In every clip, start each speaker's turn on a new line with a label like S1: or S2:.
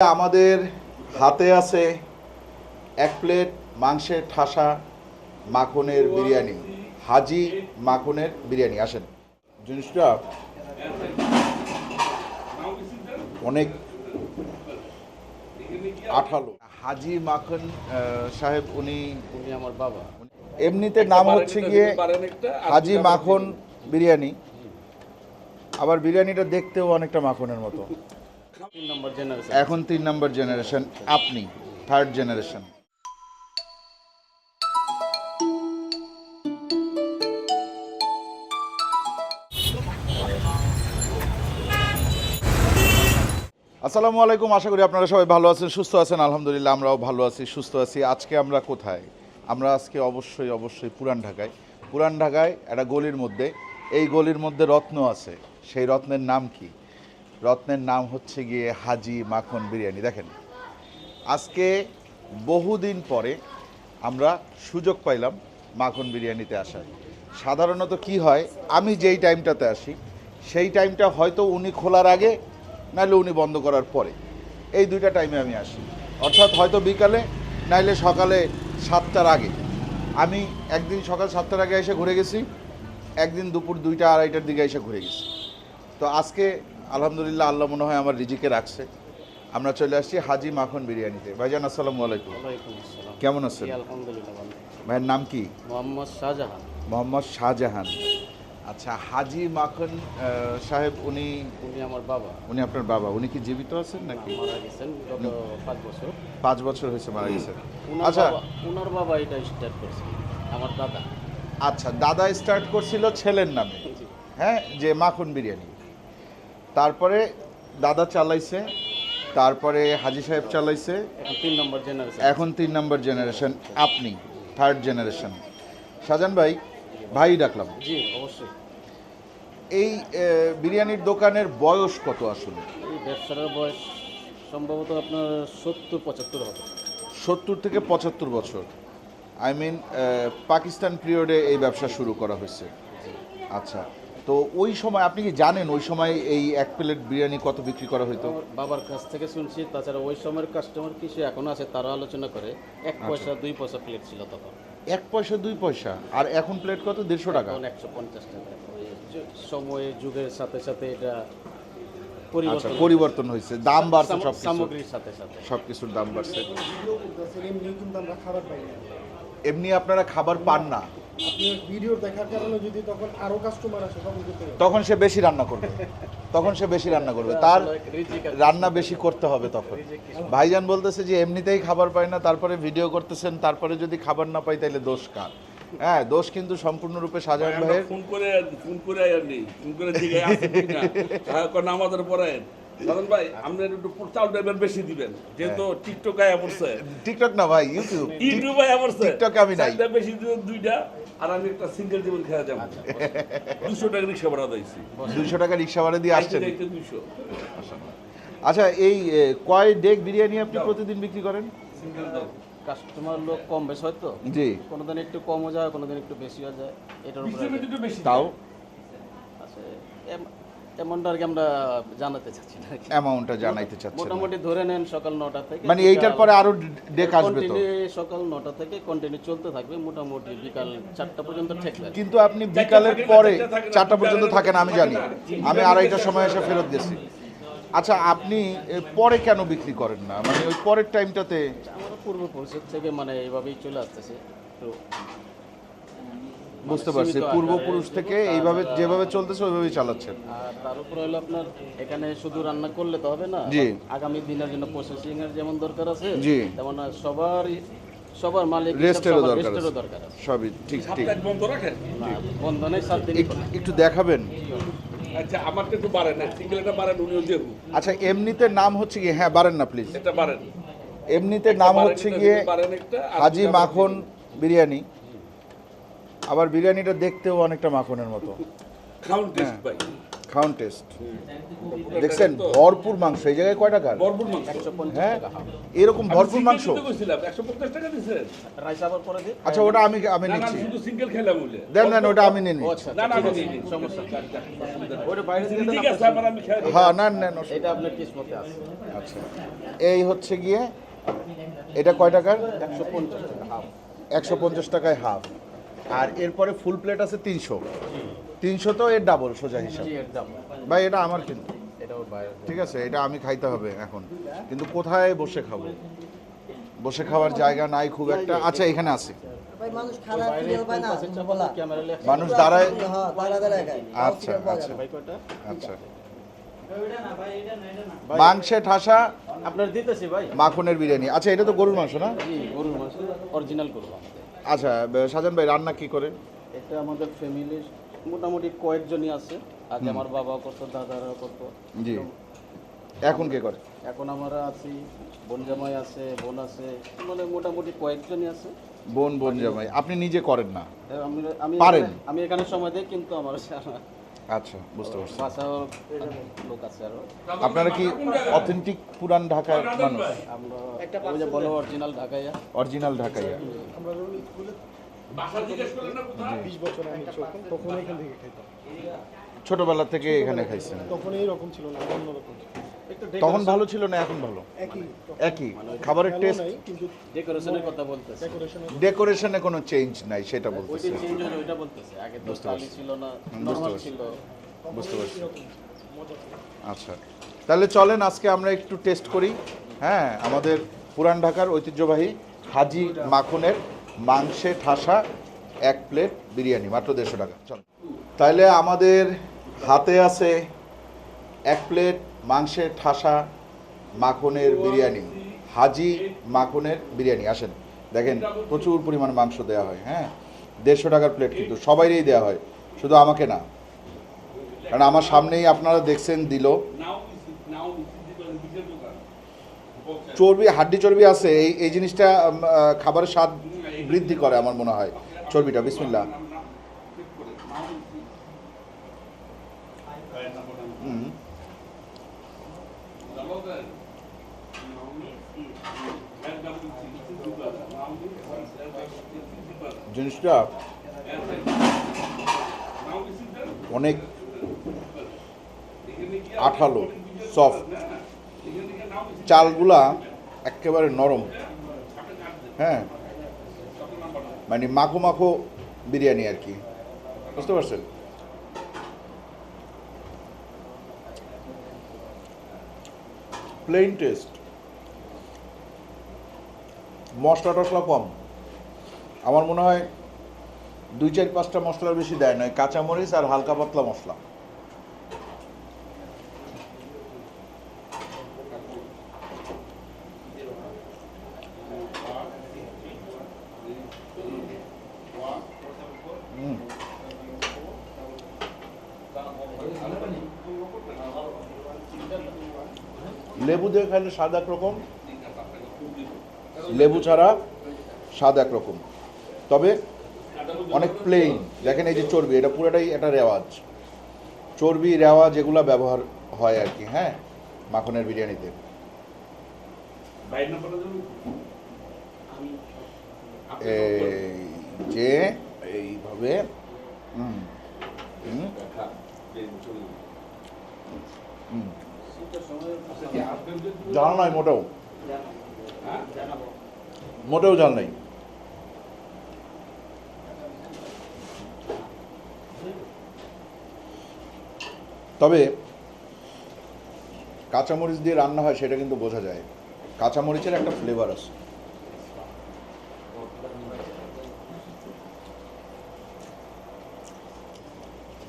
S1: আমাদের হাতে আছে এক প্লেট মাংসের ঠাসা মাখনের বিরিয়ানি হাজি মাখনের বিরিয়ানি। আসেন। জিনিসটা অনেক আঠালো। হাজি মাখন সাহেব উনি
S2: উনি আমার বাবা।
S1: এমনিতে নাম হচ্ছে গিয়ে হাজি মাখন বিরিয়ানি। আবার বিরিয়ানিটা দেখতেও অনেকটা মাখনের মতো। এখন তিন নম্বর জেনারেশন আপনি থার্ড জেনারেশন আসসালামু আলাইকুম, আশা করি আপনারা সবাই ভালো আছেন, সুস্থ আছেন, আলহামদুলিল্লাহ আমরাও ভালো আছি, সুস্থ আছি। আজকে আমরা কোথায়? আমরা আজকে অবশ্যই অবশ্যই পুরান ঢাকায়। পুরান ঢাকায় একটা গলির মধ্যে, এই গলির মধ্যে রত্ন আছে। সেই রত্নের নাম কি? রত্নের নাম হচ্ছে গিয়ে হাজি মাখন বিরিয়ানি। দেখেন, আজকে বহুদিন পরে আমরা সুযোগ পাইলাম মাখন বিরিয়ানিতে আসার। সাধারণত কি হয়, আমি যেই টাইমটাতে আসি, সেই টাইমটা হয়তো উনি খোলার আগে নাহলে উনি বন্ধ করার পরে। এই দুইটা টাইমে আমি আসি। অর্থাৎ হয়তো বিকালে, নাইলে সকালে সাতটার আগে। আমি একদিন সকাল সাতটার আগে এসে ঘুরে গেছি, একদিন দুপুর দুইটা আড়াইটার দিকে এসে ঘুরে গেছি। তো আজকে আলহামদুলিল্লাহ আল্লাহ মনে হয় আমার রিজিকে রাখছে। আমরা চলে আসছি হাজি মাখন বিরিয়ানিতে। ভাইজান আসসালামু আলাইকুম।
S2: ওয়ালাইকুম
S1: কেমন আছেন? ভাইয়ের নাম কি?
S2: মোহাম্মদ শাহজাহান।
S1: মোহাম্মদ শাহজাহান। আচ্ছা হাজি মাখন সাহেব উনি
S2: উনি আমার বাবা।
S1: উনি আপনার বাবা। উনি কি জীবিত আছেন নাকি?
S2: মারা গেছেন গত পাঁচ বছর।
S1: পাঁচ বছর হয়েছে মারা গেছেন। আচ্ছা।
S2: উনার বাবা এটা স্টার্ট করেছে আমার দাদা।
S1: আচ্ছা দাদা স্টার্ট করছিল ছেলের নামে। হ্যাঁ যে মাখন বিরিয়ানি। তারপরে দাদা চালাইছে তারপরে হাজি সাহেব চালাইছে।
S2: এখন তিন নম্বর জেনারেশন
S1: এখন তিন নম্বর জেনারেশন আপনি থার্ড জেনারেশন শাহজান ভাই ভাই ডাকলাম।
S2: জি অবশ্যই।
S1: এই বিরিয়ানির দোকানের বয়স কত আসলে?
S2: এই ব্যবসাটার বয়স সম্ভবত আপনার সত্তর পঁচাত্তর হবে।
S1: সত্তর থেকে পঁচাত্তর বছর। আই মিন পাকিস্তান পিরিয়ডে এই ব্যবসা শুরু করা হয়েছে। আচ্ছা তো ওই সময় আপনি কি জানেন ওই সময় এই এক প্লেট বিরিয়ানি কত বিক্রি করা হতো
S2: বাবার কাছ থেকে শুনছি তাছাড়া ওই সময়ের কাস্টমার কিছু এখনও আছে তারা আলোচনা করে এক
S1: আচ্ছা।
S2: পয়সা দুই পয়সা প্লেট ছিল তখন।
S1: এক পয়সা দুই পয়সা? আর এখন প্লেট কত? দেড়শো টাকা।
S2: একশো পঞ্চাশ টাকা। সময়ে যুগের সাথে সাথে এটা
S1: আচ্ছা
S2: পরিবর্তন
S1: পরিবর্তন হয়েছে। দাম বাড়ছে সব
S2: সামগ্রীর সাথে সাথে।
S1: সব কিছুর দাম বাড়ছে। এমনি আপনারা খাবার পান না।
S3: ভিডিও দেখার কারণে যদি তখন আরও কাস্টমার আসে তখন
S1: তখন সে বেশি রান্না করবে। তখন সে বেশি রান্না করবে। তার রান্না বেশি করতে হবে তখন। ভাইজান বলতেছে যে এমনিতেই খাবার পায় না তারপরে ভিডিও করতেছেন তারপরে যদি খাবার না পাই তাহলে দোষ কার? হ্যাঁ দোষ কিন্তু সম্পূর্ণরূপে
S4: আমরা
S1: ভাইয়ের।
S4: ফোন করে ফোন করে আর নেই। ফোন করে জিজ্ঞাসা আছে কিনা হ্যাঁ, আমাদের পরে ভাই আপনি একটু চাউল ড্রাইভার বেশি দিবেন। যেহেতু টিকটক আয়া পড়ছে।
S1: টিকটক না ভাই ইউটিউব।
S4: ইউটিউব আয়া পড়ছে।
S1: টিকটকে আমি নাই।
S4: বেশি দিবেন দুইটা। আর আমি একটা সিঙ্গেল জীবন খেয়ে যাব। দুশো টাকা রিক্সা ভাড়া দিয়েছি।
S1: দুশো টাকা রিক্সা ভাড়া দিয়ে আসছেন?
S4: দুশো।
S1: আচ্ছা এই কয় ডেক বিরিয়ানি আপনি প্রতিদিন বিক্রি করেন?
S2: কাস্টমার লোক কম বেশ হয়তো
S1: জি।
S2: কোনোদিন একটু কমও যায় কোনোদিন একটু বেশিও যায় এটার উপরে
S4: বেশি
S1: তাও?
S2: আছে এমনটা আর কি আমরা জানাতে চাচ্ছি না।
S1: অ্যামাউন্টটা জানাইতে চাচ্ছেন
S2: মোটামুটি ধরে নেন সকাল নটা থেকে
S1: মানে এইটার পরে আরও ডেক আসবে তো?
S2: সকাল নটা থেকে কন্টিনিউ চলতে থাকবে মোটামুটি বিকাল চারটা পর্যন্ত ঠেকবে আর কি।
S1: কিন্তু আপনি বিকালের পরে চারটা পর্যন্ত থাকেন আমি জানি। আমি আড়াইটার সময় এসে ফেরত গেছি। আচ্ছা আপনি পরে কেন বিক্রি করেন না? মানে ওই পরের টাইমটাতে
S2: আমরা পূর্বপুরুষের থেকে মানে এইভাবেই চলে আসতেছে। তো
S1: বুঝতে পারছি। পূর্বপুরুষ থেকে এইভাবে যেভাবে চলতেছে ওইভাবেই চালাচ্ছেন।
S2: আর তার উপর হলো আপনার এখানে শুধু রান্না করলে তো হবে না
S1: জি।
S2: আগামী দিনের জন্য প্রসেসিং এর যেমন দরকার আছে
S1: জি।
S2: তেমন আর সবার সবার মালিক হিসাব
S1: রেস্টেরও
S2: সবার
S1: দরকার
S2: রেস্টেরও দরকার আছে।
S1: সবই ঠিক ঠিক।
S4: সাপ্তাহিক বন্ধ রাখেন?
S2: না, বন্ধ সাত দিন
S1: একটু- একটু দেখাবেন।
S4: আচ্ছা আমারটা একটু বাড়েন বাড়েন উনিও
S1: আচ্ছা এমনিতে নাম হচ্ছে গিয়ে হ্যাঁ বাড়েন না প্লিজ
S4: এটা বাড়েন।
S1: এমনিতে নাম হচ্ছে গিয়ে হাজি মাখন বিরিয়ানি। আবার বিরিয়ানিটা দেখতেও অনেকটা মাখনের মতো।
S4: খাউন টেস্ট ভাই।
S1: খাউন টেস্ট দেখছেন ভরপুর মাংস এই জায়গায় কয় টাকার
S4: ভরপুর মাংস।
S1: হ্যাঁ এরকম ভরপুর মাংস।
S4: কিনতে কইছিলাম, 150 টাকা দিছেন?
S2: রাইস আবার পরে দিই
S1: আচ্ছা ওটা আমি আমি নিচ্ছি। দেন দেন ওটা আমি নিচ্ছি।
S2: আচ্ছা
S4: না, না।
S1: হ্যাঁ নেন নেন অসুবিধা
S2: এটা আপনার কিসমতে আছে।
S1: আচ্ছা। এই হচ্ছে গিয়ে এটা কয় টাকার
S2: টাকা
S1: একশো পঞ্চাশ টাকায় হাফ। আর এরপরে ফুল প্লেট আছে তিনশো। তিনশো তো এর ডাবল সোজা হিসাব। ভাই এটা আমার কিন্তু। ঠিক আছে এটা আমি খাইতে হবে এখন। কিন্তু কোথায় বসে খাব? বসে খাওয়ার জায়গা নাই খুব একটা। আচ্ছা এখানে আছে
S5: মানুষ
S1: দাঁড়ায়
S5: হ্যাঁ
S1: আচ্ছা আচ্ছা।
S2: ভাই
S1: আচ্ছা। মাংসে ঠাসা।
S2: আপনার দিতেছি ভাই।
S1: মাখনের বিরিয়ানি। আচ্ছা এটা তো গরুর মাংস না?
S2: গরুর মাংস। অরিজিনাল আমাদের
S1: আচ্ছা সাজান ভাই রান্না কি করে?
S2: এটা আমাদের ফ্যামিলির মোটামুটি কয়েকজনই আছে। আগে আমার বাবাও করতো দাদারাও করতো।
S1: জি। এখন কে করে?
S2: এখন আমরা আছি বোন জামাই আছে বোন আছে মানে মোটামুটি কয়েকজনই আছে।
S1: বোন বোন জামাই। আপনি নিজে করেন না?
S2: আমি আমি
S1: পারেন?
S2: আমি এখানে সময় দিই কিন্তু আমার
S1: আচ্ছা বুঝতে পারছি।
S2: লোক আছে আরও।
S1: আপনারা কি অথেন্টিক পুরান ঢাকার মানুষ?
S2: আমরা বলো অরিজিনাল ঢাকায়
S1: অরিজিনাল ঢাকাইয়া।
S3: আমরা
S1: ছোটবেলা থেকে এখানে খাইছেন।
S3: তখন এইরকম ছিল না অন্যরকম
S1: তখন ভালো ছিল না এখন ভালো?
S3: একই।
S1: একই। খাবারের টেস্ট
S3: কিন্তু
S2: ডেকোরেশনের কথা বলতেছে।
S1: ডেকোরেশনে কোনো চেঞ্জ নাই সেটা বলতেছে।
S2: চেঞ্জ হলো ওইটা বলতেছে। আগে তো
S1: বুঝতে পারছি।
S2: ছিল না নরমাল ছিল।
S1: বুঝতে পারছি। আচ্ছা। তাহলে চলেন আজকে আমরা একটু টেস্ট করি। হ্যাঁ আমাদের পুরান ঢাকার ঐতিহ্যবাহী হাজি মাখনের মাংসে ঠাসা এক প্লেট বিরিয়ানি মাত্র দেড়শো টাকা। চল। তাহলে আমাদের হাতে আছে এক প্লেট মাংসের ঠাসা মাখনের বিরিয়ানি, হাজি মাখনের বিরিয়ানি, আসেন দেখেন, প্রচুর পরিমাণ মাংস দেওয়া হয় হ্যাঁ দেড়শো টাকার প্লেট কিন্তু সবাইরই দেওয়া হয়, শুধু আমাকে না কারণ আমার সামনেই আপনারা দেখছেন দিল। চর্বি, হাড্ডি চর্বি আছে, এই এই জিনিসটা খাবারের স্বাদ বৃদ্ধি করে আমার মনে হয়, চর্বিটা বিসমিল্লা। হুম
S4: জানো দেন? নাও দিছি। গায়ের নাম দিছি, দিছি দিবা। নাও দিছি, গায়ের নাম দিছি, দিবা।
S1: জিনিসটা। অনেক আঠালো সফট? চালগুলা একেবারে নরম হ্যাঁ মানে মাখো মাখো বিরিয়ানি আর কি বুঝতে পারছেন প্লেন টেস্ট মশলা টশলা কম। আমার মনে হয় দুই চার পাঁচটা মশলার বেশি দেয় নয় কাঁচামরিচ আর হালকা পাতলা মশলা। লেবু দিয়ে খাইলে স্বাদ একরকম। লেবু ছাড়া স্বাদ একরকম। তবে অনেক প্লেইন দেখেন এই যে চর্বি এটা পুরোটাই একটা রেওয়াজ। চর্বি রেওয়াজ এগুলা ব্যবহার হয় আর কি হ্যাঁ? মাখনের বিরিয়ানিতে। যে এইভাবে হুম হুম হুম জাল নাই মোটেও। মোটেও জাল নাই। তবে কাঁচামরিচ দিয়ে রান্না হয়, সেটা কিন্তু বোঝা যায়। কাঁচামরিচের একটা ফ্লেভার আছে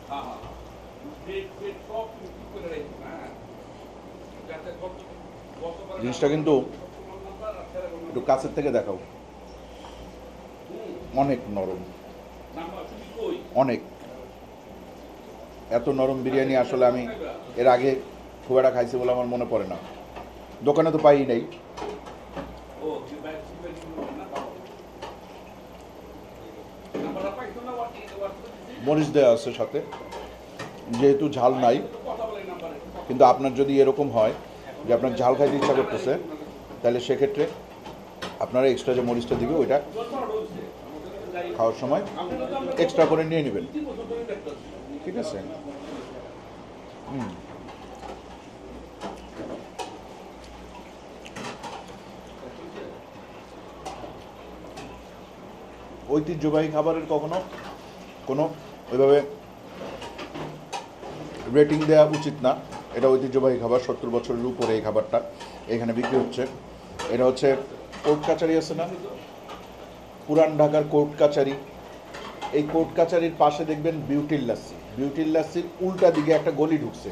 S4: হ্যাঁ, হ্যাঁ, হ্যাঁ। পেট, পেট সব ঠিক করে রেখে, হ্যাঁ। যাতে গত-
S1: জিনিসটা কিন্তু একটু কাছের থেকে দেখাও অনেক নরম? অনেক এত নরম বিরিয়ানি আসলে আমি এর আগে খুব একটা খাইছি বলে আমার মনে পড়ে না দোকানে তো পাই নাই? মরিচ দেওয়া আছে সাথে যেহেতু ঝাল নাই, কিন্তু আপনার যদি এরকম হয় যে আপনার ঝাল খাইতে ইচ্ছা করতেছে, তাহলে সেক্ষেত্রে আপনারা এক্সট্রা যে মরিচটা দিবে, ওইটা খাওয়ার সময় এক্সট্রা করে নিয়ে নেবেন। ঠিক আছে? হুম। ঐতিহ্যবাহী খাবারের কখনো কোনো ওইভাবে রেটিং দেওয়া উচিত না। এটা ঐতিহ্যবাহী খাবার, সত্তর বছরের উপরে এই খাবারটা এখানে বিক্রি হচ্ছে। এটা হচ্ছে কোর্ট কাচারি আছে না? পুরান ঢাকার কোর্ট কাচারি এই কোর্ট কাচারির পাশে দেখবেন বিউটির লাস্সি বিউটির লাস্সির উল্টা দিকে একটা গলি ঢুকছে।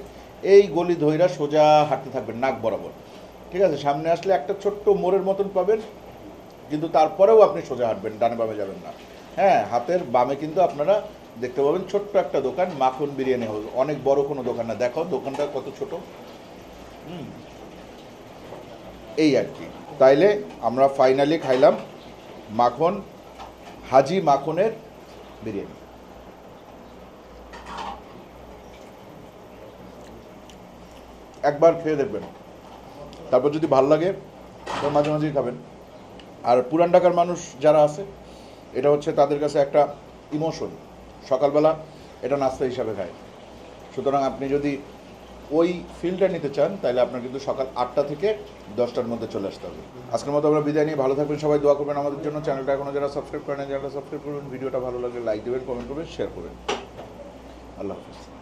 S1: এই গলি ধইরা সোজা হাঁটতে থাকবেন, নাক বরাবর। ঠিক আছে? সামনে আসলে একটা ছোট্ট মোড়ের মতন পাবেন, কিন্তু তারপরেও আপনি সোজা হাঁটবেন, ডানে বামে যাবেন না। হ্যাঁ হাতের বামে কিন্তু আপনারা দেখতে পাবেন, ছোট্ট একটা দোকান, মাখন বিরিয়ানি হাউস অনেক বড় কোনো দোকান না। দেখো দোকানটা কত ছোট। হুম। এই আর কি। তাইলে আমরা ফাইনালি খাইলাম মাখন, হাজি মাখনের বিরিয়ানি। একবার খেয়ে দেখবেন। তারপর যদি ভালো লাগে, তো মাঝে মাঝেই খাবেন। আর পুরান ঢাকার মানুষ যারা আছে, এটা হচ্ছে তাদের কাছে একটা ইমোশন। সকালবেলা এটা নাস্তা হিসাবে খায়। সুতরাং আপনি যদি ওই ফিলটা নিতে চান, তাহলে আপনার কিন্তু সকাল আটটা থেকে দশটার মধ্যে চলে আসতে হবে। আজকের মতো আমরা বিদায় নিয়ে ভালো থাকবেন সবাই, দোয়া করবেন আমাদের জন্য। চ্যানেলটা এখনও যারা সাবস্ক্রাইব করেন যারা সাবস্ক্রাইব করবেন ভিডিওটা ভালো লাগলে লাইক দেবেন কমেন্ট করবেন শেয়ার করবেন। আল্লাহ হাফিজ।